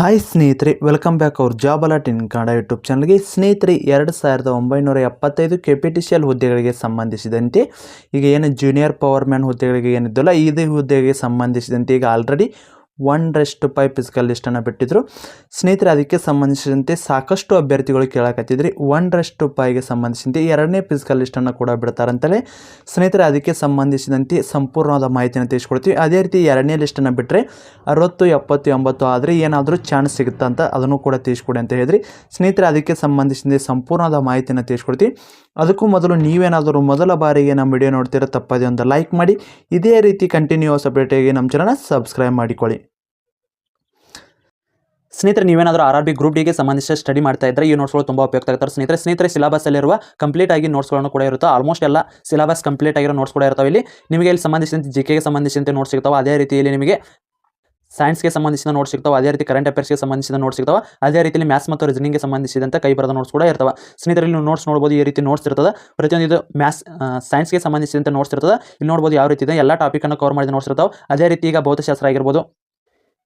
Hi ಸ್ನೇಹಿತರೆ welcome back ಅವ್ರ job alert in Kannada YouTube ಚಾನಲ್ಗೆ ಸ್ನೇಹಿತರೆ, ಎರಡು ಸಾವಿರದ ಒಂಬೈನೂರ ಎಪ್ಪತ್ತೈದು K P T C L ಹುದ್ದೆಗಳಿಗೆ ಸಂಬಂಧಿಸಿದಂತೆ, ಈಗ ಏನು ಜೂನಿಯರ್ ಪವರ್ ಮ್ಯಾನ್ ಹುದ್ದೆಗಳಿಗೆ ಏನಿದ್ದಲ್ಲ ಇದೇ ಹುದ್ದೆಗೆ ಸಂಬಂಧಿಸಿದಂತೆ ಈಗ ಆಲ್ರೆಡಿ ಒಂದರಷ್ಟು ಪೈ ಫಿಸಿಕಲ್ ಲಿಸ್ಟನ್ನು ಬಿಟ್ಟಿದ್ರು. ಸ್ನೇಹಿತರೆ, ಅದಕ್ಕೆ ಸಂಬಂಧಿಸಿದಂತೆ ಸಾಕಷ್ಟು ಅಭ್ಯರ್ಥಿಗಳು ಕೇಳಕತ್ತಿದ್ರಿ. ಒನ್ ರೆಸ್ಟ್ ಪೈಗೆ ಸಂಬಂಧಿಸಿದಂತೆ ಎರಡನೇ ಫಿಸಿಕಲ್ ಲಿಸ್ಟನ್ನು ಕೂಡ ಬಿಡ್ತಾರಂತಲೇ ಸ್ನೇಹಿತರೆ, ಅದಕ್ಕೆ ಸಂಬಂಧಿಸಿದಂತೆ ಸಂಪೂರ್ಣವಾದ ಮಾಹಿತಿಯನ್ನು ತಿಳಿಸ್ಕೊಡ್ತೀವಿ. ಅದೇ ರೀತಿ ಎರಡನೇ ಲಿಸ್ಟನ್ನು ಬಿಟ್ಟರೆ ಅರವತ್ತು, ಎಪ್ಪತ್ತು, ಎಂಬತ್ತು ಆದರೆ ಏನಾದರೂ ಚಾನ್ಸ್ ಸಿಗುತ್ತಾ ಅಂತ ಅದನ್ನು ಕೂಡ ತಿಳಿಸ್ಕೊಡಿ ಅಂತ ಹೇಳಿದ್ರಿ. ಸ್ನೇಹಿತರೆ, ಅದಕ್ಕೆ ಸಂಬಂಧಿಸಿದಂತೆ ಸಂಪೂರ್ಣವಾದ ಮಾಹಿತಿಯನ್ನು ತಿಳಿಸ್ಕೊಡ್ತೀವಿ. ಅದಕ್ಕೂ ಮೊದಲು ನೀವೇನಾದರೂ ಮೊದಲ ಬಾರಿಗೆ ನಮ್ಮ ವಿಡಿಯೋ ನೋಡ್ತೀರ ತಪ್ಪದೇ ಒಂದು ಲೈಕ್ ಮಾಡಿ. ಇದೇ ರೀತಿ ಕಂಟಿನ್ಯೂಸ್ ಅಪ್ಡೇಟಿಗೆ ನಮ್ಮ ಚಾನಲ್ನ ಸಬ್ಸ್ಕ್ರೈಬ್ ಮಾಡಿಕೊಳ್ಳಿ. ಸ್ನೇಹಿತರೆ, ನೀವೇನಾದರೂ ಆರ್ ಆರ್ ಬಿ ಗ್ರೂಪ್ ಡಿಗೆ ಸಂಬಂಧಿಸಿದ ಸ್ಟಡಿ ಮಾಡ್ತಾ ಇದ್ದರೆ ಈ ನೋಟ್ಸ್ಗಳು ತುಂಬ ಉಪಯುಕ್ತ ಆಗುತ್ತೆ ಸ್ನೇಹಿತರೆ ಸ್ನೇಹಿತರೆ ಸಿಲೆಬಸ್ಸಲ್ಲಿರುವ ಕಂಪ್ಲೀಟ್ ಆಗಿ ನೋಟ್ಸ್ಗಳನ್ನು ಕೂಡ ಇರುತ್ತೆ. ಆಲ್ಮೋಸ್ಟ್ ಎಲ್ಲ ಸಿಲಬಸ್ ಕಂಪ್ಲೀಟ್ ಆಗಿರೋ ನೋಟ್ಸ್ ಕೂಡ ಇರ್ತಾವೆ. ಇಲ್ಲಿ ನಿಮಗೆ ಇಲ್ಲಿ ಸಂಬಂಧಿಸಿದಂತೆ ಜಿ ಕೆಗೆ ಸಂಬಂಧಿಸಿದಂತೆ ನೋಟ್ಸ್ ಸಿಗ್ತಾವೆ. ಅದೇ ರೀತಿಯಲ್ಲಿ ನಿಮಗೆ ಸೈನ್ಸ್ಗೆ ಸಂಬಂಧಿಸಿದ ನೋಟ್ಸ್ ಸಿಗ್ತಾವೆ. ಅದೇ ರೀತಿ ಕರೆಂಟ್ ಅಫೇರ್ಸ್ಗೆ ಸಂಬಂಧಿಸಿದ ನೋಟ್ಸ್ ಸಿಗ್ತಾವೆ. ಅದೇ ರೀತಿಯಲ್ಲಿ ಮ್ಯಾಥ್ಸ್ ಮತ್ತು ರೀಸನಿಂಗ್ಗೆ ಸಂಬಂಧಿಸಿದಂತೆ ಕೈ ಬರದ ನೋಟ್ಸ್ ಕೂಡ ಇರ್ತವೆ. ಸ್ನೇಹಿತರಲ್ಲಿ ನೀವು ನೋಟ್ಸ್ ನೋಡ್ಬೋದು, ಈ ರೀತಿ ನೋಟ್ಸ್ ಇರ್ತದೆ. ಪ್ರತಿಯೊಂದು ಮ್ಯಾಥ್ಸ್ ಸೈನ್ಸ್ಗೆ ಸಂಬಂಧಿಸಿದಂತೆ ನೋಟ್ಸ್ ಇರ್ತದೆ. ಇಲ್ಲಿ ನೋಡ್ಬೋದು ಯಾವ ರೀತಿ ಇದೆ. ಎಲ್ಲ ಟಾಪಿಕನ್ನು ಕವರ್ ಮಾಡಿದ ನೋಟ್ಸ್ ಇರ್ತಾವೆ. ಅದೇ ರೀತಿ ಈಗ ಭೌತಶಾಸ್ತ್ರ ಆಗಿರ್ಬೋದು.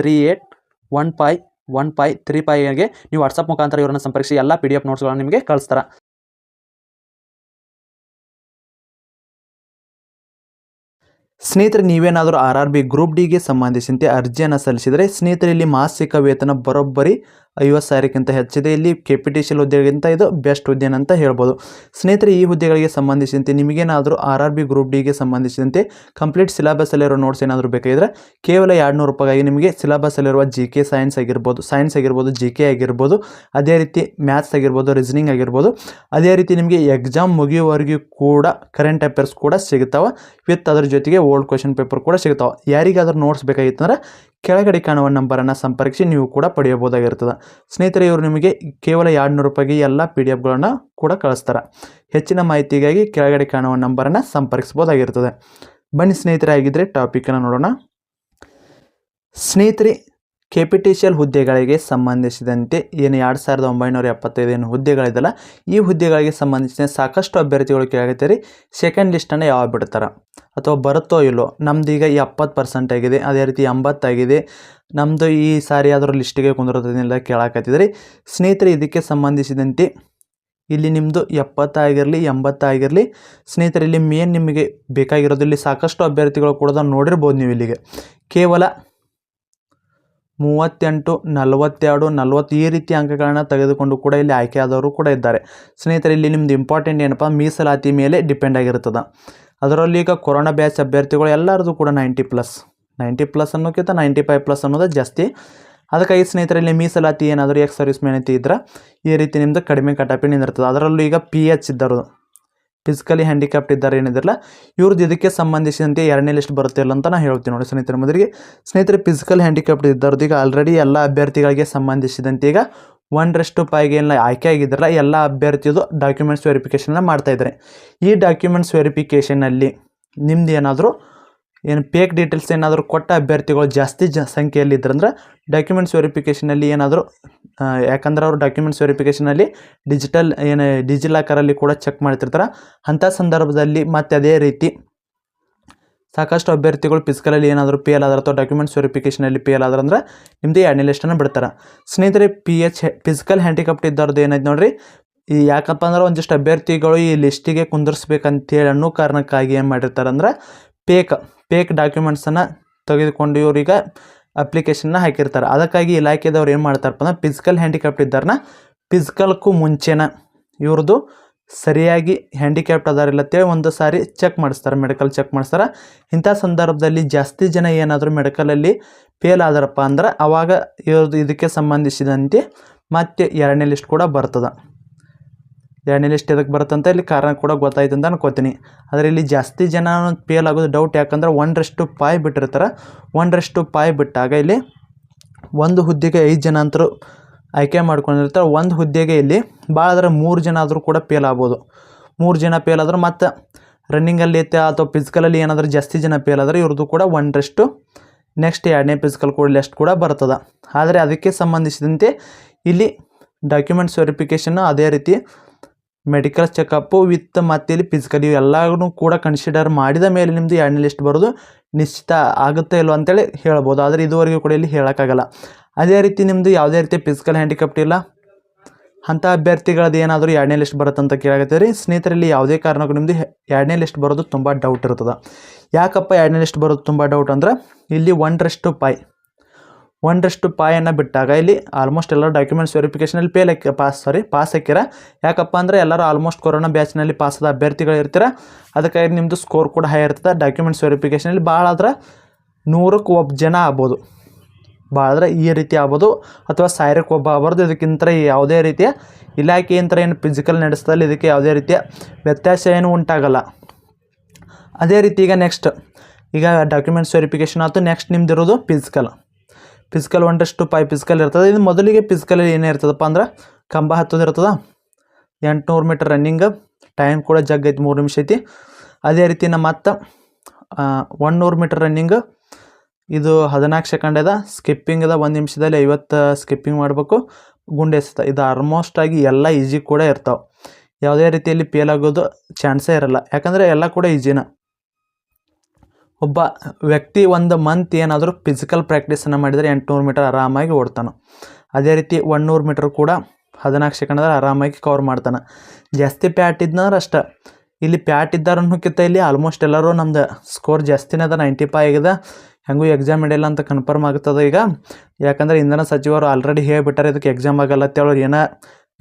three eight one five one five three ಫೈಗೆ ನೀವು ವಾಟ್ಸಪ್ ಮುಖಾಂತರ ಇವರನ್ನು ಸಂಪರ್ಕಿಸಿ, ಎಲ್ಲ ಪಿ ಡಿ ಎಫ್ ನೋಟ್ಸ್ಗಳನ್ನು ನಿಮಗೆ ಕಳಿಸ್ತಾರೆ. ಸ್ನೇಹಿತರೆ, ನೀವೇನಾದರೂ ಆರ್ ಆರ್ ಬಿ ಗ್ರೂಪ್ ಡಿಗೆ ಸಂಬಂಧಿಸಿದಂತೆ ಅರ್ಜಿಯನ್ನು ಸಲ್ಲಿಸಿದರೆ ಸ್ನೇಹಿತರೆ, ಇಲ್ಲಿ ಮಾಸಿಕ ವೇತನ ಬರೋಬ್ಬರಿ ಐವತ್ತು ಸಾವಿರಕ್ಕಿಂತ ಹೆಚ್ಚಿದೆ. ಇಲ್ಲಿ ಕೆ ಪಿ ಟಿ ಸಿ ಹುದ್ದೆಗಿಂತ ಇದು ಬೆಸ್ಟ್ ಹುದ್ದೆ ಅಂತ ಹೇಳ್ಬೋದು. ಸ್ನೇಹಿತರೆ, ಈ ಹುದ್ದೆಗಳಿಗೆ ಸಂಬಂಧಿಸಿದಂತೆ ನಿಮಗೇನಾದರೂ ಆರ್ ಆರ್ ಬಿ ಗ್ರೂಪ್ ಡಿಗೆ ಸಂಬಂಧಿಸಿದಂತೆ ಕಂಪ್ಲೀಟ್ ಸಿಲೆಬಸ್ಸಲ್ಲಿರೋ ನೋಟ್ಸ್ ಏನಾದರೂ ಬೇಕಾಗಿದ್ರೆ ಕೇವಲ ಎರಡು ನೂರು ರೂಪಾಯಿಗೆ ನಿಮಗೆ ಸಿಲೆಬಸ್ಸಲ್ಲಿರುವ ಜಿ ಕೆ ಸೈನ್ಸ್ ಆಗಿರ್ಬೋದು ಸೈನ್ಸ್ ಆಗಿರ್ಬೋದು, ಜಿ ಕೆ ಆಗಿರ್ಬೋದು, ಅದೇ ರೀತಿ ಮ್ಯಾಥ್ಸ್ ಆಗಿರ್ಬೋದು, ರೀಸನಿಂಗ್ ಆಗಿರ್ಬೋದು, ಅದೇ ರೀತಿ ನಿಮಗೆ ಎಕ್ಸಾಮ್ ಮುಗಿಯುವವರೆಗೂ ಕೂಡ ಕರೆಂಟ್ ಅಫೇರ್ಸ್ ಕೂಡ ಸಿಗ್ತಾವೆ ವಿತ್ ಅದರ ಜೊತೆಗೆ ಓಲ್ಡ್ ಕ್ವಶನ್ ಪೇಪರ್ ಕೂಡ ಸಿಗ್ತಾವೆ ಯಾರಿಗಾದ್ರೂ ನೋಟ್ಸ್ ಬೇಕಾಗಿತ್ತಂದ್ರೆ ಕೆಳಗಡೆ ಕಾಣುವ ನಂಬರನ್ನು ಸಂಪರ್ಕಿಸಿ ನೀವು ಕೂಡ ಪಡೆಯಬಹುದಾಗಿರ್ತದೆ ಸ್ನೇಹಿತರೆ, ಇವರು ನಿಮಗೆ ಕೇವಲ ಎರಡು ನೂರು ರೂಪಾಯಿಗೆ ಎಲ್ಲ ಪಿ ಡಿ ಎಫ್ಗಳನ್ನು ಕೂಡ ಕಳಿಸ್ತಾರೆ. ಹೆಚ್ಚಿನ ಮಾಹಿತಿಗಾಗಿ ಕೆಳಗಡೆ ಕಾಣುವ ನಂಬರನ್ನು ಸಂಪರ್ಕಿಸ್ಬೋದಾಗಿರ್ತದೆ ಬನ್ನಿ ಸ್ನೇಹಿತರೆ ಆಗಿದ್ದರೆ ಟಾಪಿಕನ್ನು ನೋಡೋಣ. ಸ್ನೇಹಿತರೆ K P T C L ಹುದ್ದೆಗಳಿಗೆ ಸಂಬಂಧಿಸಿದಂತೆ ಏನು ಎರಡು ಸಾವಿರದ ಒಂಬೈನೂರ ಎಪ್ಪತ್ತೈದು ಏನು ಈ ಹುದ್ದೆಗಳಿಗೆ ಸಂಬಂಧಿಸಿದ ಸಾಕಷ್ಟು ಅಭ್ಯರ್ಥಿಗಳು ಕೇಳಾಕತ್ತೀರಿ. ಸೆಕೆಂಡ್ ಲಿಸ್ಟನ್ನು ಯಾವಾಗ ಬಿಡ್ತಾರೆ? ಅಥವಾ ಬರುತ್ತೋ ಇಲ್ಲೋ? ನಮ್ದು ಈಗ ಎಪ್ಪತ್ತು ಪರ್ಸೆಂಟ್ ಆಗಿದೆ, ಅದೇ ರೀತಿ ಎಂಬತ್ತಾಗಿದೆ ನಮ್ಮದು ಈ ಸಾರಿ ಆದರೂ ಲಿಸ್ಟಿಗೆ ಕುಂದಿರೋದ್ರಿಂದ ಕೇಳಾಕತ್ತಿದ್ರಿ ಸ್ನೇಹಿತರೆ, ಇದಕ್ಕೆ ಸಂಬಂಧಿಸಿದಂತೆ ಇಲ್ಲಿ ನಿಮ್ಮದು ಎಪ್ಪತ್ತಾಗಿರಲಿ ಎಂಬತ್ತಾಗಿರಲಿ ಸ್ನೇಹಿತರೆ, ಇಲ್ಲಿ ಮೇನ್ ನಿಮಗೆ ಬೇಕಾಗಿರೋದು ಇಲ್ಲಿ ಸಾಕಷ್ಟು ಅಭ್ಯರ್ಥಿಗಳು ಕೂಡ ನೋಡಿರ್ಬೋದು ನೀವು ಇಲ್ಲಿಗೆ. ಕೇವಲ ಮೂವತ್ತೆಂಟು, ನಲವತ್ತೆರಡು, ನಲವತ್ತು ಈ ರೀತಿ ಅಂಕಗಳನ್ನು ತೆಗೆದುಕೊಂಡು ಕೂಡ ಇಲ್ಲಿ ಆಯ್ಕೆಯಾದವರು ಕೂಡ ಇದ್ದಾರೆ. ಸ್ನೇಹಿತರೆ, ಇಲ್ಲಿ ನಿಮ್ದು ಇಂಪಾರ್ಟೆಂಟ್ ಏನಪ್ಪ? ಮೀಸಲಾತಿ ಮೇಲೆ ಡಿಪೆಂಡ್ ಆಗಿರ್ತದೆ ಅದರಲ್ಲಿ ಈಗ ಕೊರೋನಾ ಬ್ಯಾಚ್ ಅಭ್ಯರ್ಥಿಗಳು ಎಲ್ಲರದು ಕೂಡ ನೈಂಟಿ ಪ್ಲಸ್ ನೈಂಟಿ ಪ್ಲಸ್ ಅನ್ನೋಕ್ಕಿಂತ ನೈಂಟಿ ಫೈವ್ ಪ್ಲಸ್ ಅನ್ನೋದು ಜಾಸ್ತಿ. ಅದಕ್ಕೆ ಅದಕ್ಕಾಗಿ ಸ್ನೇಹಿತರಲ್ಲಿ ಮೀಸಲಾತಿ ಏನಾದರೂ ಎಕ್ಸ್ ಸರ್ವಿಸ್ ಮೇನತಿ ಇದ್ರೆ ಈ ರೀತಿ ನಿಮ್ಮದು ಕಡಿಮೆ ಕಟಾಪಿ ಇರ್ತದೆ ಅದರಲ್ಲೂ ಈಗ ಪಿ ಎಚ್ ಇದ್ದರು ಫಿಸಿಕಲಿ ಹ್ಯಾಂಡಿಕ್ಯಾಪ್ಟ್ ಇದ್ದಾರೆ ಏನಿದ್ರಲ್ಲ ಇವ್ರದ್ದು ಇದಕ್ಕೆ ಸಂಬಂಧಿಸಿದಂತೆ ಎರಡನೇ ಲಿಸ್ಟ್ ಬರುತ್ತಿಲ್ಲ ಅಂತ ನಾನು ಹೇಳ್ತೀನಿ ನೋಡಿ ಸ್ನೇಹಿತರ. ಮೊದಲಿಗೆ ಸ್ನೇಹಿತರೆ ಫಿಸಿಕಲ್ ಹ್ಯಾಂಡಿಕ್ಯಾಪ್ಟ್ ಇದ್ದವ್ರದ್ದು ಈಗ ಆಲ್ರೆಡಿ ಎಲ್ಲ ಅಭ್ಯರ್ಥಿಗಳಿಗೆ ಸಂಬಂಧಿಸಿದಂತೆ ಈಗ ಒಂದರಷ್ಟು ಪಾಯಿಗೆ ಎಲ್ಲ ಆಯ್ಕೆ ಆಗಿದ್ರಲ್ಲ ಎಲ್ಲ ಅಭ್ಯರ್ಥಿದು ಡಾಕ್ಯುಮೆಂಟ್ಸ್ ವೆರಿಫಿಕೇಷನ್ನ ಮಾಡ್ತಾಯಿದ್ದಾರೆ ಈ ಡಾಕ್ಯುಮೆಂಟ್ಸ್ ವೆರಿಫಿಕೇಷನಲ್ಲಿ ನಿಮ್ದು ಏನಾದರೂ ಏನು ಪೇಕ್ ಡೀಟೇಲ್ಸ್ ಏನಾದರೂ ಕೊಟ್ಟ ಅಭ್ಯರ್ಥಿಗಳು ಜಾಸ್ತಿ ಜ, ಸಂಖ್ಯೆಯಲ್ಲಿ ಇದ್ರಂದ್ರೆ ಡಾಕ್ಯುಮೆಂಟ್ಸ್ ವೆರಿಫಿಕೇಷನಲ್ಲಿ ಏನಾದರೂ ಯಾಕಂದ್ರೆ ಅವರು ಡಾಕ್ಯುಮೆಂಟ್ಸ್ ವೆರಿಫಿಕೇಷನಲ್ಲಿ ಡಿಜಿಟಲ್ ಏನು ಡಿಜಿಲಾಕರಲ್ಲಿ ಕೂಡ ಚೆಕ್ ಮಾಡ್ತಿರ್ತಾರೆ. ಅಂಥ ಸಂದರ್ಭದಲ್ಲಿ ಮತ್ತೆ ಅದೇ ರೀತಿ ಸಾಕಷ್ಟು ಅಭ್ಯರ್ಥಿಗಳು ಫಿಸಿಕಲಲ್ಲಿ ಏನಾದರೂ ಪಿ ಎಲ್ ಆದ್ರೆ ಅಥವಾ ಡಾಕ್ಯುಮೆಂಟ್ಸ್ ವೆರಿಫಿಕೇಷನಲ್ಲಿ ಪಿ ಎಲ್ ಆದ್ರೆ ಅಂದ್ರೆ ನಿಮ್ಮದು ಎರಡನೇ ಲಿಸ್ಟನ್ನು ಬಿಡ್ತಾರೆ. ಸ್ನೇಹಿತರೆ ಪಿ ಎಚ್ ಫಿಸಿಕಲ್ ಹ್ಯಾಂಡಿಕ್ಯಾಪ್ಟ್ ಇದ್ದವ್ರದ್ದು ಏನಾಯ್ತು ನೋಡ್ರಿ? ಈ ಯಾಕಪ್ಪ ಅಂದ್ರೆ ಒಂದಿಷ್ಟು ಅಭ್ಯರ್ಥಿಗಳು ಈ ಲಿಸ್ಟಿಗೆ ಕುಂದರ್ಸ್ಬೇಕಂತೇಳಿ ಅನ್ನೋ ಕಾರಣಕ್ಕಾಗಿ ಏನು ಮಾಡಿರ್ತಾರೆ ಅಂದ್ರೆ ಪೇಕ್ ಪೇಕ್ ಡಾಕ್ಯುಮೆಂಟ್ಸನ್ನು ತೆಗೆದುಕೊಂಡು ಇವ್ರೀಗ ಅಪ್ಲಿಕೇಶನ್ನ ಹಾಕಿರ್ತಾರೆ. ಅದಕ್ಕಾಗಿ ಇಲಾಖೆದವ್ರು ಏನು ಮಾಡ್ತಾರಪ್ಪ ಅಂದ್ರೆ ಫಿಸಿಕಲ್ ಹ್ಯಾಂಡಿಕ್ಯಾಪ್ಟ್ ಇದ್ದಾರನ್ನ ಫಿಸಿಕಲ್ಗೂ ಮುಂಚೆನ ಇವ್ರದ್ದು ಸರಿಯಾಗಿ ಹ್ಯಾಂಡಿಕ್ಯಾಪ್ಟ್ ಅದಾರಿಲ್ಲ ಅಂತೇಳಿ ಒಂದು ಸಾರಿ ಚೆಕ್ ಮಾಡಿಸ್ತಾರೆ ಮೆಡಿಕಲ್ ಚೆಕ್ ಮಾಡಿಸ್ತಾರೆ. ಇಂಥ ಸಂದರ್ಭದಲ್ಲಿ ಜಾಸ್ತಿ ಜನ ಏನಾದರೂ ಮೆಡಿಕಲಲ್ಲಿ ಫೇಲ್ ಆದರಪ್ಪ ಅಂದ್ರೆ ಅವಾಗ ಇವ್ರದ್ದು ಇದಕ್ಕೆ ಸಂಬಂಧಿಸಿದಂತೆ ಮತ್ತೆ ಎರಡನೇ ಲಿಸ್ಟ್ ಕೂಡ ಬರ್ತದೆ. ಎರಡನೇ ಲಿಸ್ಟ್ ಎದಕ್ಕೆ ಬರುತ್ತಂತ ಇಲ್ಲಿ ಕಾರಣ ಕೂಡ ಗೊತ್ತಾಯ್ತು ಅಂತ ಅನ್ಕೋತೀನಿ. ಆದರೆ ಇಲ್ಲಿ ಜಾಸ್ತಿ ಜನ ಫೇಲ್ ಆಗೋದು ಡೌಟ್ ಯಾಕಂದ್ರೆ ಒಂದರಷ್ಟು ಪಾಯ್ ಬಿಟ್ಟಿರ್ತಾರೆ. ಒಂದರಷ್ಟು ಪಾಯ್ ಬಿಟ್ಟಾಗ ಇಲ್ಲಿ ಒಂದು ಹುದ್ದೆಗೆ ಐದು ಜನ ಅಂತರೂ ಆಯ್ಕೆ ಮಾಡ್ಕೊಂಡಿರ್ತಾರೆ. ಒಂದು ಹುದ್ದೆಗೆ ಇಲ್ಲಿ ಭಾಳ ಆದರೆ ಮೂರು ಜನ ಆದರೂ ಕೂಡ ಫೇಲ್ ಆಗ್ಬೋದು. ಮೂರು ಜನ ಫೇಲ್ ಆದರೂ ಮತ್ತು ರನ್ನಿಂಗಲ್ಲಿ ಐತೆ ಅಥವಾ ಫಿಸಿಕಲಲ್ಲಿ ಏನಾದರೂ ಜಾಸ್ತಿ ಜನ ಫೇಲ್ ಆದರೆ ಇವ್ರದ್ದು ಕೂಡ ಒಂದರಷ್ಟು ನೆಕ್ಸ್ಟ್ ಎರಡನೇ ಫಿಸಿಕಲ್ ಕೂಡ ಲೆಸ್ಟ್ ಕೂಡ ಬರ್ತದೆ. ಆದರೆ ಅದಕ್ಕೆ ಸಂಬಂಧಿಸಿದಂತೆ ಇಲ್ಲಿ ಡಾಕ್ಯುಮೆಂಟ್ಸ್ ವೆರಿಫಿಕೇಷನ್ನು ಅದೇ ರೀತಿ ಮೆಡಿಕಲ್ ಚೆಕಪ್ಪು ವಿತ್ ಮತ್ತು ಇಲ್ಲಿ ಫಿಸಿಕಲ್ ಎಲ್ಲಾನು ಕೂಡ ಕನ್ಸಿಡರ್ ಮಾಡಿದ ಮೇಲೆ ನಿಮ್ಮದು ಎರಡನೇ ಲಿಸ್ಟ್ ಬರೋದು. ನಿಶ್ಚಿತ ಆಗುತ್ತೆ ಇಲ್ಲೋ ಅಂತೇಳಿ ಹೇಳ್ಬೋದು. ಆದರೆ ಇದುವರೆಗೂ ಕೂಡ ಇಲ್ಲಿ ಹೇಳೋಕ್ಕಾಗಲ್ಲ. ಅದೇ ರೀತಿ ನಿಮ್ಮದು ಯಾವುದೇ ರೀತಿ ಫಿಸಿಕಲ್ ಹ್ಯಾಂಡಿಕ್ಯಾಪ್ಟ್ ಇಲ್ಲ. ಅಂಥ ಅಭ್ಯರ್ಥಿಗಳದ್ದು ಏನಾದರೂ ಎರಡನೇ ಲಿಸ್ಟ್ ಬರುತ್ತೆ ಅಂತ ರೀ ಸ್ನೇಹಿತರಲ್ಲಿ ಯಾವುದೇ ಕಾರಣಕ್ಕೂ ನಿಮ್ಮದು ಎರಡನೇ ಲಿಸ್ಟ್ ಬರೋದು ತುಂಬ ಡೌಟ್ ಇರ್ತದೆ. ಯಾಕಪ್ಪ ಎರಡನೇ ಲಿಸ್ಟ್ ಬರೋದು ತುಂಬ ಡೌಟ್ ಅಂದ್ರೆ, ಇಲ್ಲಿ ಒಂದರಷ್ಟು ಪಾಯ್ ಒಂದರಷ್ಟು ಪಾಯನ್ನು ಬಿಟ್ಟಾಗ ಇಲ್ಲಿ ಆಲ್ಮೋಸ್ಟ್ ಎಲ್ಲ ಡಾಕ್ಯುಮೆಂಟ್ಸ್ ವೆರಿಫಿಕೇಷನಲ್ಲಿ ಪೇಲ್ ಹಾಕಿ ಪಾಸ್ ಸಾರಿ ಪಾಸ್ ಹಾಕಿರ ಯಾಕಪ್ಪ ಅಂದರೆ ಎಲ್ಲರೂ ಆಲ್ಮೋಸ್ಟ್ ಕೊರೋನಾ ಬ್ಯಾಚ್ನಲ್ಲಿ ಪಾಸಾದ ಅಭ್ಯರ್ಥಿಗಳು ಇರ್ತೀರ. ಅದಕ್ಕಾಗಿ ನಿಮ್ಮದು ಸ್ಕೋರ್ ಕೂಡ ಹೈ ಇರ್ತದೆ. ಡಾಕ್ಯುಮೆಂಟ್ಸ್ ವೆರಿಫಿಕೇಷನಲ್ಲಿ ಭಾಳ ಆದ್ರೆ ನೂರಕ್ಕೆ ಒಬ್ಬ ಜನ ಆಗ್ಬೋದು. ಭಾಳ ಆದ್ರೆ ಈ ರೀತಿ ಆಗ್ಬೋದು. ಅಥವಾ ಸಾವಿರಕ್ಕೆ ಒಬ್ಬ ಆಗ್ಬಾರ್ದು. ಇದಕ್ಕಿಂತ ಯಾವುದೇ ರೀತಿಯ ಇಲಾಖೆ ಯಂತ್ರ ಏನು ಫಿಸಿಕಲ್ ನಡೆಸ್ತಲ್ಲ ಇದಕ್ಕೆ ಯಾವುದೇ ರೀತಿಯ ವ್ಯತ್ಯಾಸ ಏನು ಉಂಟಾಗಲ್ಲ. ಅದೇ ರೀತಿ ಈಗ ನೆಕ್ಸ್ಟ್ ಈಗ ಡಾಕ್ಯುಮೆಂಟ್ಸ್ ವೆರಿಫಿಕೇಷನ್ ಆಯಿತು ನೆಕ್ಸ್ಟ್ ನಿಮ್ದು ಇರೋದು ಒನ್ ಟೆಸ್ಟ್ ಟು ಪೈ ಫಿಸಿಕಲ್ ಇರ್ತದೆ. ಇದು ಮೊದಲಿಗೆ ಫಿಸಿಕಲಲ್ಲಿ ಏನೇ ಇರ್ತದಪ್ಪ ಅಂದ್ರೆ ಕಂಬ ಹತ್ತೋದು ಇರ್ತದ. ಎಂಟುನೂರು ಮೀಟರ್ ರನ್ನಿಂಗ್ ಟೈಮ್ ಕೂಡ ಜಗ್ ಐತಿ, ಮೂರು ನಿಮಿಷ ಐತಿ. ಅದೇ ರೀತಿ ನಮ್ಮ ಮತ್ತೆ ಒನ್ನೂರು ಮೀಟರ್ ರನ್ನಿಂಗ್ ಇದು ಹದಿನಾಲ್ಕು ಸೆಕೆಂಡ್ ಅದ. ಸ್ಕಿಪ್ಪಿಂಗ್ ಅದ, ಒಂದು ನಿಮಿಷದಲ್ಲಿ ಐವತ್ತು ಸ್ಕಿಪ್ಪಿಂಗ್ ಮಾಡಬೇಕು. ಗುಂಡು ಎಸ್ತ. ಇದು ಆಲ್ಮೋಸ್ಟ್ ಆಗಿ ಎಲ್ಲ ಈಜಿ ಕೂಡ ಇರ್ತಾವೆ. ಯಾವುದೇ ರೀತಿಯಲ್ಲಿ ಫೇಲ್ ಆಗೋದು ಚಾನ್ಸೇ ಇರಲ್ಲ. ಯಾಕಂದರೆ ಎಲ್ಲ ಕೂಡ ಈಜಿನ ಒಬ್ಬ ವ್ಯಕ್ತಿ ಒಂದು ಮಂತ್ ಏನಾದರೂ ಫಿಸಿಕಲ್ ಪ್ರಾಕ್ಟೀಸನ್ನು ಮಾಡಿದರೆ ಎಂಟುನೂರು ಮೀಟರ್ ಆರಾಮಾಗಿ ಓಡ್ತಾನೆ. ಅದೇ ರೀತಿ ಒನ್ನೂರು ಮೀಟರ್ ಕೂಡ ಹದಿನಾಲ್ಕು ಸೆಕೆಂಡ್ದಾಗ ಆರಾಮಾಗಿ ಕವರ್ ಮಾಡ್ತಾನೆ. ಜಾಸ್ತಿ ಪ್ಯಾಟ್ ಇದ್ನಂದ್ರೆ ಅಷ್ಟೇ. ಇಲ್ಲಿ ಪ್ಯಾಟ್ ಇದ್ದಾರನ್ನೋಕ್ಕಿಂತ ಇಲ್ಲಿ ಆಲ್ಮೋಸ್ಟ್ ಎಲ್ಲರೂ ನಮ್ದು ಸ್ಕೋರ್ ಜಾಸ್ತಿನೇ ಅದ ನೈಂಟಿ ಫೈ ಆಗಿದೆ. ಹೆಂಗೂ ಎಕ್ಸಾಮ್ ಹಿಡಿಯಲ್ಲ ಅಂತ ಕನ್ಫರ್ಮ್ ಆಗ್ತದೆ ಈಗ. ಯಾಕಂದರೆ ಇಂಧನ ಸಚಿವರು ಆಲ್ರೆಡಿ ಹೇಳ್ಬಿಟ್ಟಾರೆ ಇದಕ್ಕೆ ಎಕ್ಸಾಮ್ ಆಗಲ್ಲ ಅವ್ರು ಏನೋ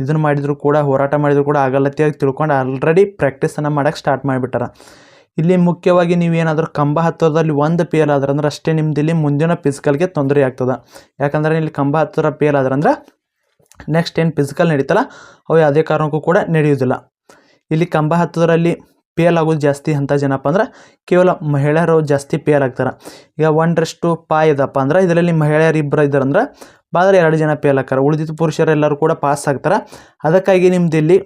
ಇದನ್ನು ಮಾಡಿದರೂ ಕೂಡ, ಹೋರಾಟ ಮಾಡಿದರೂ ಕೂಡ ಆಗಲ್ಲ ಅಂತೇಳಿ ತಿಳ್ಕೊಂಡು ಆಲ್ರೆಡಿ ಪ್ರಾಕ್ಟೀಸನ್ನು ಮಾಡೋಕ್ಕೆ ಸ್ಟಾರ್ಟ್ ಮಾಡಿಬಿಟ್ಟಾರ. ಇಲ್ಲಿ ಮುಖ್ಯವಾಗಿ ನೀವು ಏನಾದರೂ ಕಂಬ ಹತ್ತೋದ್ರಲ್ಲಿ ಒಂದು ಪೇಲ್ ಆದ್ರೆ ಅಂದ್ರೆ ಅಷ್ಟೇ ನಿಮ್ದು ಇಲ್ಲಿ ಮುಂದಿನ ಫಿಸಿಕಲ್ಗೆ ತೊಂದರೆ ಆಗ್ತದೆ. ಯಾಕಂದರೆ ಇಲ್ಲಿ ಕಂಬ ಹತ್ತಿರ ಪೇಲ್ ಆದ್ರೆ ಅಂದ್ರೆ ನೆಕ್ಸ್ಟ್ ಏನು ಫಿಸಿಕಲ್ ನಡೀತಲ್ಲ, ಅವು ಯಾವುದೇ ಕಾರಣಕ್ಕೂ ಕೂಡ ನಡೆಯೋದಿಲ್ಲ ಇಲ್ಲಿ ಕಂಬ ಹತ್ತೋದ್ರಲ್ಲಿ ಪೇಲ್ ಆಗೋದು ಜಾಸ್ತಿ ಅಂತ ಜನಪ್ಪ ಅಂದ್ರೆ ಕೇವಲ ಮಹಿಳೆಯರು ಜಾಸ್ತಿ ಪೇಲ್ ಆಗ್ತಾರೆ. ಈಗ ಒಂದರಷ್ಟು ಪಾ ಇದಪ್ಪ ಅಂದ್ರೆ ಇದರಲ್ಲಿ ಮಹಿಳೆಯರು ಇಬ್ಬರು ಇದ್ದಾರೆ ಅಂದ್ರೆ ಬಾದ್ರೆ ಎರಡು ಜನ ಪೇಲ್ ಆಗ್ತಾರೆ. ಉಳಿದಿದ್ದು ಪುರುಷರೆಲ್ಲರೂ ಕೂಡ ಪಾಸ್ ಆಗ್ತಾರೆ. ಅದಕ್ಕಾಗಿ ನಿಮ್ದು ಇಲ್ಲಿ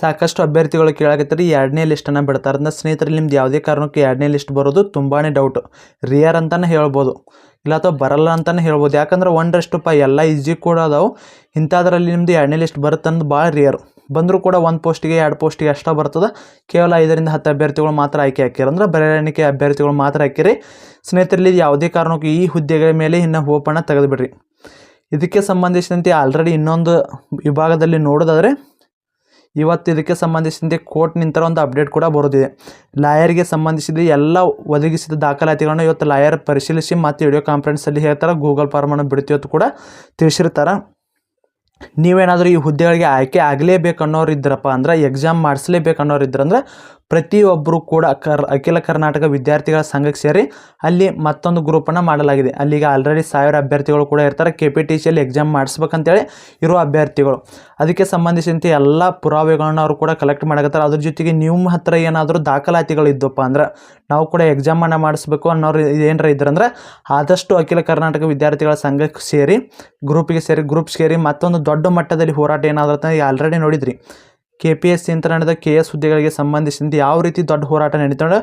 ಸಾಕಷ್ಟು ಅಭ್ಯರ್ಥಿಗಳು ಕೇಳಾಕತ್ತಾರೆ. ಎರಡನೇ ಲಿಸ್ಟನ್ನು ಬಿಡ್ತಾರೆ. ಅಂದ್ರೆ ಸ್ನೇಹಿತರಲ್ಲಿ ನಿಮ್ದು ಯಾವುದೇ ಕಾರಣಕ್ಕೆ ಎರಡನೇ ಲಿಸ್ಟ್ ಬರೋದು ತುಂಬಾ ಡೌಟ್ ರಿಯರ್ ಅಂತಲೇ ಹೇಳ್ಬೋದು. ಇಲ್ಲ ಅಥವಾ ಬರಲ್ಲ ಅಂತಲೇ ಹೇಳ್ಬೋದು. ಯಾಕಂದ್ರೆ ಒಂದರಷ್ಟು ಪ ಎಲ್ಲ ಈಜಿ ಕೂಡ ಅದಾವೆ. ಇಂಥದ್ರಲ್ಲಿ ನಿಮ್ಮದು ಎರಡನೇ ಲಿಸ್ಟ್ ಬರುತ್ತೆ ಅನ್ನೋದು ಭಾಳ ರಿಯರ್ ಬಂದರೂ ಕೂಡ ಒಂದು ಪೋಸ್ಟಿಗೆ ಎರಡು ಪೋಸ್ಟಿಗೆ ಅಷ್ಟೇ ಬರ್ತದೆ. ಕೇವಲ ಐದರಿಂದ ಹತ್ತು ಅಭ್ಯರ್ಥಿಗಳು ಮಾತ್ರ ಆಯ್ಕೆ ಹಾಕಿರಿ ಅಂದ್ರೆ ಬೆರಳೆಣಿಕೆ ಅಭ್ಯರ್ಥಿಗಳು ಮಾತ್ರ ಹಾಕಿರಿ ಸ್ನೇಹಿತರಲ್ಲಿ ಯಾವುದೇ ಕಾರಣಕ್ಕೂ ಈ ಹುದ್ದೆಗಳ ಮೇಲೆ ಇನ್ನೂ ಹೋಪನ್ನು ತೆಗೆದುಬಿಡ್ರಿ. ಇದಕ್ಕೆ ಸಂಬಂಧಿಸಿದಂತೆ ಆಲ್ರೆಡಿ ಇನ್ನೊಂದು ವಿಭಾಗದಲ್ಲಿ ನೋಡೋದಾದರೆ ಇವತ್ತು ಇದಕ್ಕೆ ಸಂಬಂಧಿಸಿದಂತೆ ಕೋರ್ಟ್ ನಿಂತರ ಒಂದು ಅಪ್ಡೇಟ್ ಕೂಡ ಬರೋದಿದೆ. ಲಾಯರ್ಗೆ ಸಂಬಂಧಿಸಿದ ಎಲ್ಲ ಒದಗಿಸಿದ ದಾಖಲಾತಿಗಳನ್ನು ಇವತ್ತು ಲಾಯರ್ ಪರಿಶೀಲಿಸಿ ಮತ್ತು ವಿಡಿಯೋ ಕಾನ್ಫರೆನ್ಸಲ್ಲಿ ಹೇಳ್ತಾರೆ. ಗೂಗಲ್ ಫಾರ್ಮನ್ನು ಬಿಡ್ತೀವಿ ಅಂತ ಕೂಡ ತಿಳಿಸಿರ್ತಾರೆ. ನೀವೇನಾದರೂ ಈ ಹುದ್ದೆಗಳಿಗೆ ಆಯ್ಕೆ ಆಗಲೇಬೇಕು ಅನ್ನೋರು ಇದ್ರಪ್ಪ ಅಂದ್ರೆ ಎಕ್ಸಾಮ್ ಮಾಡಿಸ್ಲೇಬೇಕು ಅನ್ನೋರು ಇದ್ರಂದ್ರೆ ಪ್ರತಿಯೊಬ್ಬರು ಕೂಡ ಕರ್, ಅಖಿಲ ಕರ್ನಾಟಕ ವಿದ್ಯಾರ್ಥಿಗಳ ಸಂಘಕ್ಕೆ ಸೇರಿ ಅಲ್ಲಿ ಮತ್ತೊಂದು ಗ್ರೂಪನ್ನು ಮಾಡಲಾಗಿದೆ. ಅಲ್ಲಿಗೆ ಆಲ್ರೆಡಿ ಸಾವಿರ ಅಭ್ಯರ್ಥಿಗಳು ಕೂಡ ಇರ್ತಾರೆ. ಕೆ ಪಿ ಟಿ ಸಿಯಲ್ಲಿ ಎಕ್ಸಾಮ್ ಮಾಡಿಸ್ಬೇಕಂತೇಳಿ ಇರುವ ಅಭ್ಯರ್ಥಿಗಳು. ಅದಕ್ಕೆ ಸಂಬಂಧಿಸಿದಂತೆ ಎಲ್ಲ ಪುರಾವೆಗಳನ್ನು ಅವರು ಕೂಡ ಕಲೆಕ್ಟ್ ಮಾಡಕತ್ತಾರೆ. ಅದ್ರ ಜೊತೆಗೆ ನಿಮ್ಮ ಹತ್ರ ಏನಾದರೂ ದಾಖಲಾತಿಗಳು ಇದ್ದಪ್ಪ ಅಂದ್ರೆ ನಾವು ಕೂಡ ಎಕ್ಸಾಮನ್ನು ಮಾಡಿಸ್ಬೇಕು ಅನ್ನೋರು ಏನರ ಇದ್ರಂದ್ರೆ ಆದಷ್ಟು ಅಖಿಲ ಕರ್ನಾಟಕ ವಿದ್ಯಾರ್ಥಿಗಳ ಸಂಘಕ್ಕೆ ಸೇರಿ ಗ್ರೂಪಿಗೆ ಸೇರಿ ಗ್ರೂಪ್ ಸೇರಿ ಮತ್ತೊಂದು ದೊಡ್ಡ ಮಟ್ಟದಲ್ಲಿ ಹೋರಾಟ ಏನಾದರೂ ಅಂತ ಆಲ್ರೆಡಿ ನೋಡಿದ್ರಿ. ಕೆ ಪಿ ಎಸ್ ಸಿ ಅಂತ ನಡೆದ ಕೆ ಎಸ್ ಹುದ್ದೆಗಳಿಗೆ ಸಂಬಂಧಿಸಿದಂತೆ ಯಾವ ರೀತಿ ದೊಡ್ಡ ಹೋರಾಟ ನಡೀತದೆ,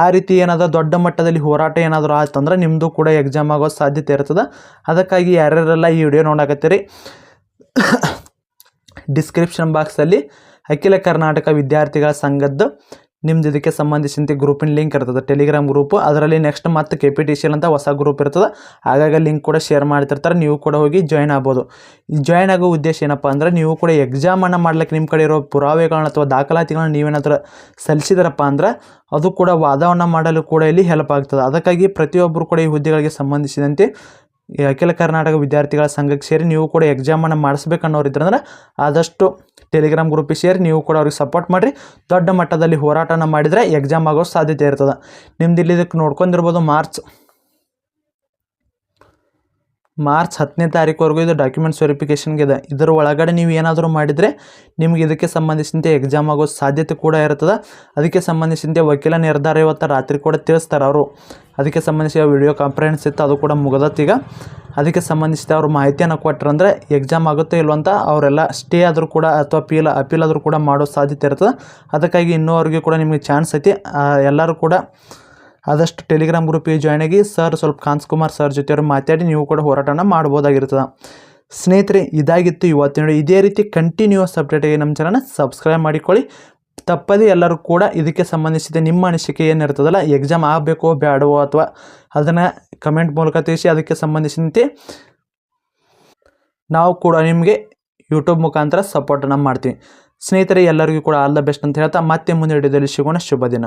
ಆ ರೀತಿ ಏನಾದರೂ ದೊಡ್ಡ ಮಟ್ಟದಲ್ಲಿ ಹೋರಾಟ ಏನಾದರೂ ಆಯ್ತಂದ್ರೆ ನಿಮ್ಮದು ಕೂಡ ಎಕ್ಸಾಮ್ ಆಗೋ ಸಾಧ್ಯತೆ ಇರ್ತದೆ. ಅದಕ್ಕಾಗಿ ಯಾರ್ಯಾರೆಲ್ಲ ಈ ವಿಡಿಯೋ ನೋಡಕತ್ತೀರಿ ಡಿಸ್ಕ್ರಿಪ್ಷನ್ ಬಾಕ್ಸಲ್ಲಿ ಅಖಿಲ ಕರ್ನಾಟಕ ವಿದ್ಯಾರ್ಥಿಗಳ ಸಂಘದ್ದು ನಿಮ್ದು ಇದಕ್ಕೆ ಸಂಬಂಧಿಸಿದಂತೆ ಗ್ರೂಪಿನ ಲಿಂಕ್ ಇರ್ತದೆ ಟೆಲಿಗ್ರಾಮ್ ಗ್ರೂಪ್ ಅದರಲ್ಲಿ ನೆಕ್ಸ್ಟ್ ಮತ್ತೆ ಕೆ ಪಿ ಟಿ ಸಿ ಅಂತ ಹೊಸ ಗ್ರೂಪ್ ಇರ್ತದೆ, ಆಗಾಗ ಲಿಂಕ್ ಕೂಡ ಶೇರ್ ಮಾಡ್ತಿರ್ತಾರೆ, ನೀವು ಕೂಡ ಹೋಗಿ ಜಾಯ್ನ್ ಆಗ್ಬೋದು. ಜಾಯ್ನ್ ಆಗೋ ಉದ್ದೇಶ ಏನಪ್ಪ ಅಂದರೆ, ನೀವು ಕೂಡ ಎಕ್ಸಾಮನ್ನು ಮಾಡ್ಲಿಕ್ಕೆ ನಿಮ್ಮ ಕಡೆ ಇರೋ ಪುರಾವೆಗಳನ್ನ ಅಥವಾ ದಾಖಲಾತಿಗಳನ್ನ ನೀವೇನಾದ್ರೂ ಸಲ್ಲಿಸಿದರಪ್ಪ ಅಂದ್ರೆ, ಅದು ಕೂಡ ವಾದವನ್ನು ಮಾಡಲು ಕೂಡ ಇಲ್ಲಿ ಹೆಲ್ಪ್ ಆಗ್ತದೆ. ಅದಕ್ಕಾಗಿ ಪ್ರತಿಯೊಬ್ಬರು ಕೂಡ ಈ ಹುದ್ದೆಗಳಿಗೆ ಸಂಬಂಧಿಸಿದಂತೆ ಅಖಿಲ ಕರ್ನಾಟಕ ವಿದ್ಯಾರ್ಥಿಗಳ ಸಂಘಕ್ಕೆ ಸೇರಿ ನೀವು ಕೂಡ ಎಕ್ಸಾಮನ್ನು ಮಾಡಿಸ್ಬೇಕು ಅನ್ನೋರು ಇದ್ರಂದ್ರೆ ಆದಷ್ಟು ಟೆಲಿಗ್ರಾಮ್ ಗ್ರೂಪಿಗೆ ಸೇರಿ ನೀವು ಕೂಡ ಅವ್ರಿಗೆ ಸಪೋರ್ಟ್ ಮಾಡಿರಿ. ದೊಡ್ಡ ಮಟ್ಟದಲ್ಲಿ ಹೋರಾಟನ ಮಾಡಿದರೆ ಎಕ್ಸಾಮ್ ಆಗೋ ಸಾಧ್ಯತೆ ಇರ್ತದೆ. ನಿಮ್ದು ಇಲ್ಲಿದಕ್ಕೆ ನೋಡ್ಕೊಂಡಿರ್ಬೋದು ಮಾರ್ಚ್ ಮಾರ್ಚ್ ಹತ್ತನೇ ತಾರೀಕುವರೆಗೂ ಇದು ಡಾಕ್ಯುಮೆಂಟ್ಸ್ ವೆರಿಫಿಕೇಷನ್ಗೆ ಇದೆ. ಇದರ ಒಳಗಡೆ ನೀವು ಏನಾದರೂ ಮಾಡಿದರೆ ನಿಮಗೆ ಇದಕ್ಕೆ ಸಂಬಂಧಿಸಿದಂತೆ ಎಕ್ಸಾಮ್ ಆಗೋ ಸಾಧ್ಯತೆ ಕೂಡ ಇರ್ತದೆ ಅದಕ್ಕೆ ಸಂಬಂಧಿಸಿದಂತೆ ವಕೀಲ ನಿರ್ಧಾರ ಇವತ್ತು ರಾತ್ರಿ ಕೂಡ ತಿಳಿಸ್ತಾರೆ ಅವರು. ಅದಕ್ಕೆ ಸಂಬಂಧಿಸಿದ ವಿಡಿಯೋ ಕಾನ್ಫರೆನ್ಸ್ ಇತ್ತು, ಅದು ಕೂಡ ಮುಗದತ್ತೀಗ ಅದಕ್ಕೆ ಸಂಬಂಧಿಸಿದ ಅವ್ರು ಮಾಹಿತಿಯನ್ನು ಕೊಟ್ಟರಂದ್ರೆ ಎಕ್ಸಾಮ್ ಆಗುತ್ತೋ ಇಲ್ಲವಂತ ಅವರೆಲ್ಲ ಸ್ಟೇ ಆದರೂ ಕೂಡ ಅಥವಾ ಅಪೀಲ್ ಅಪೀಲ್ ಆದರೂ ಕೂಡ ಮಾಡೋ ಸಾಧ್ಯತೆ ಇರ್ತದೆ ಅದಕ್ಕಾಗಿ ಇನ್ನೂವರೆಗೂ ಕೂಡ ನಿಮಗೆ ಚಾನ್ಸ್ ಐತಿ. ಎಲ್ಲರೂ ಕೂಡ ಆದಷ್ಟು ಟೆಲಿಗ್ರಾಮ್ ಗ್ರೂಪಿಗೆ ಜಾಯ್ನ್ ಆಗಿ ಸರ್ ಸ್ವಲ್ಪ ಕಾನ್ಸ್ಕುಮಾರ್ ಕುಮಾರ್ ಸರ್ ಜೊತೆಯವರು ಮಾತಾಡಿ ನೀವು ಕೂಡ ಹೋರಾಟನ ಮಾಡ್ಬೋದಾಗಿರ್ತದೆ. ಸ್ನೇಹಿತರೆ, ಇದಾಗಿತ್ತು ಇವತ್ತಿನ. ಇದೇ ರೀತಿ ಕಂಟಿನ್ಯೂಸ್ ಅಪ್ಡೇಟಿಗೆ ನಮ್ಮ ಚಾನಲ್ನ ಸಬ್ಸ್ಕ್ರೈಬ್ ಮಾಡಿಕೊಳ್ಳಿ. ತಪ್ಪದೇ ಎಲ್ಲರೂ ಕೂಡ ಇದಕ್ಕೆ ಸಂಬಂಧಿಸಿದ ನಿಮ್ಮ ಅನಿಸಿಕೆ ಏನಿರ್ತದಲ್ಲ ಎಕ್ಸಾಮ್ ಆಗಬೇಕೋ ಬೇಡವೋ ಅಥವಾ ಅದನ್ನು ಕಮೆಂಟ್ ಮೂಲಕ ತಿಳಿಸಿ ಅದಕ್ಕೆ ಸಂಬಂಧಿಸಿದಂತೆ ನಾವು ಕೂಡ ನಿಮಗೆ ಯೂಟ್ಯೂಬ್ ಮುಖಾಂತರ ಸಪೋರ್ಟನ್ನು ಮಾಡ್ತೀವಿ. ಸ್ನೇಹಿತರೆ, ಎಲ್ಲರಿಗೂ ಕೂಡ ಆಲ್ ದ ಬೆಸ್ಟ್ ಅಂತ ಹೇಳ್ತಾ ಮತ್ತೆ ಮುಂದೆ ವಿಡಿಯೋದಲ್ಲಿ ಸಿಗೋಣ. ಶುಭ ದಿನ.